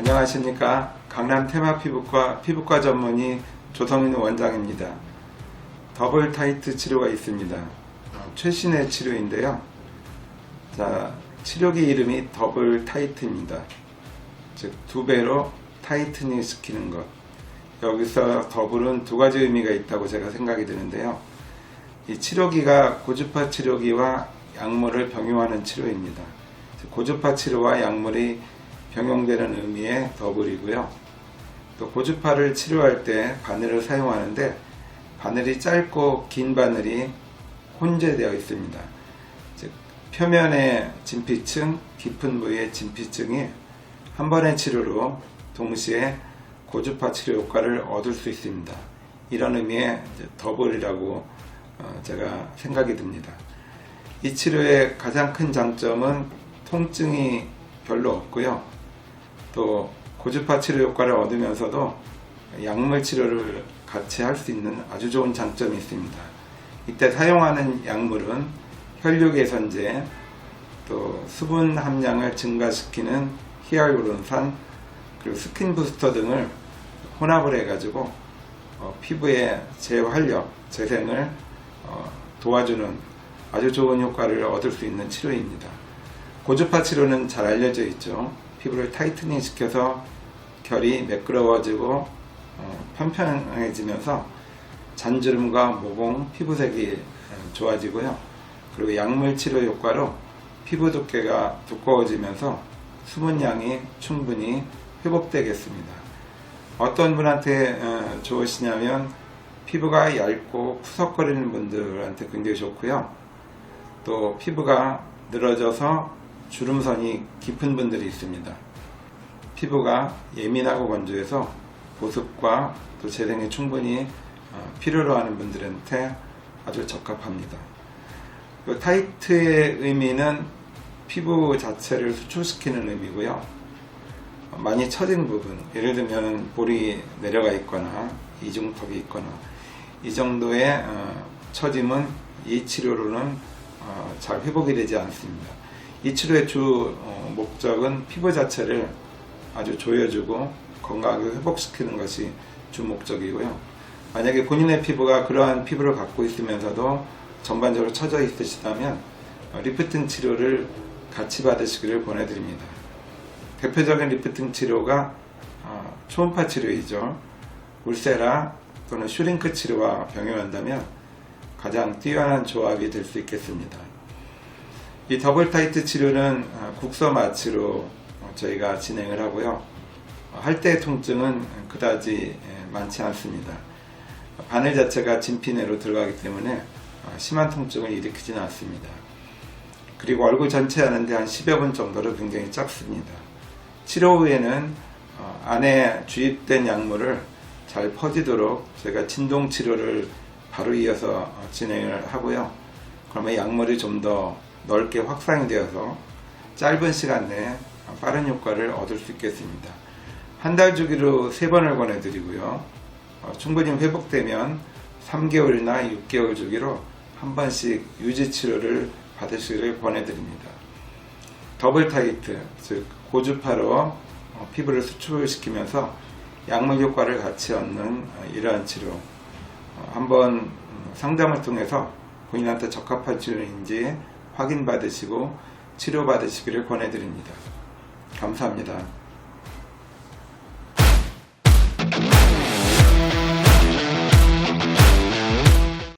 안녕하십니까. 강남 테마 피부과 피부과 전문의 조성민 원장입니다. 더블 타이트 치료가 있습니다. 어, 최신의 치료인데요. 자, 치료기 이름이 더블 타이트입니다. 즉, 두 배로 타이트닝 시키는 것. 여기서 더블은 두 가지 의미가 있다고 제가 생각이 드는데요. 이 치료기가 고주파 치료기와 약물을 병용하는 치료입니다. 즉, 고주파 치료와 약물이 병용되는 의미의 더블이고요. 또 고주파를 치료할 때 바늘을 사용하는데 바늘이 짧고 긴 바늘이 혼재되어 있습니다. 즉 표면의 진피층, 깊은 부위의 진피층이 한 번의 치료로 동시에 고주파 치료 효과를 얻을 수 있습니다. 이런 의미의 더블이라고 어, 제가 생각이 듭니다. 이 치료의 가장 큰 장점은 통증이 별로 없고요. 또 고주파 치료 효과를 얻으면서도 약물 치료를 같이 할 수 있는 아주 좋은 장점이 있습니다. 이때 사용하는 약물은 혈류 개선제, 또 수분 함량을 증가시키는 히알루론산, 그리고 스킨 부스터 등을 혼합을 해가지고 어, 피부의 재활력, 재생을 어, 도와주는 아주 좋은 효과를 얻을 수 있는 치료입니다. 고주파 치료는 잘 알려져 있죠. 피부를 타이트닝 시켜서 결이 매끄러워지고 어, 편편해지면서 잔주름과 모공, 피부색이 어, 좋아지고요. 그리고 약물 치료 효과로 피부 두께가 두꺼워지면서 수분량이 충분히 회복되겠습니다. 어떤 분한테 어, 좋으시냐면 피부가 얇고 푸석거리는 분들한테 굉장히 좋고요. 또 피부가 늘어져서 주름선이 깊은 분들이 있습니다. 피부가 예민하고 건조해서 보습과 또 재생이 충분히 어, 필요로 하는 분들한테 아주 적합합니다. 그 타이트의 의미는 피부 자체를 수축시키는 의미고요. 어, 많이 처진 부분, 예를 들면 볼이 내려가 있거나 이중턱이 있거나 이 정도의 어, 처짐은 이 치료로는 어, 잘 회복이 되지 않습니다. 이 치료의 주 어, 목적은 피부 자체를 아주 조여주고 건강하게 회복시키는 것이 주 목적이고요. 만약에 본인의 피부가 그러한 피부를 갖고 있으면서도 전반적으로 처져 있으시다면 어, 리프팅 치료를 같이 받으시기를 권해드립니다. 대표적인 리프팅 치료가 어, 초음파 치료이죠. 울세라 또는 슈링크 치료와 병행한다면 가장 뛰어난 조합이 될 수 있겠습니다. 이 더블 타이트 치료는 어, 국서 마취로 어, 저희가 진행을 하고요. 할때 통증은 그다지 예, 많지 않습니다. 바늘 자체가 진피 내로 들어가기 때문에 어, 심한 통증을 일으키지는 않습니다. 그리고 얼굴 전체 하는데 한 10여 분 정도로 굉장히 짧습니다. 치료 후에는 어, 안에 주입된 약물을 잘 퍼지도록 저희가 진동 치료를 바로 이어서 어, 진행을 하고요. 그러면 약물이 좀더 넓게 확산이 되어서 짧은 시간 내에 빠른 효과를 얻을 수 있겠습니다. 한 달 주기로 세 번을 권해드리고요. 어, 충분히 회복되면 3개월이나 6개월 주기로 한 번씩 유지 치료를 받으시기를 권해드립니다. 더블 타이트, 즉 고주파로 어, 피부를 수축시키면서 약물 효과를 같이 얻는 어, 이러한 치료 어, 한번 음, 상담을 통해서 본인한테 적합한 치료인지 확인받으시고 치료받으시기를 권해드립니다. 감사합니다.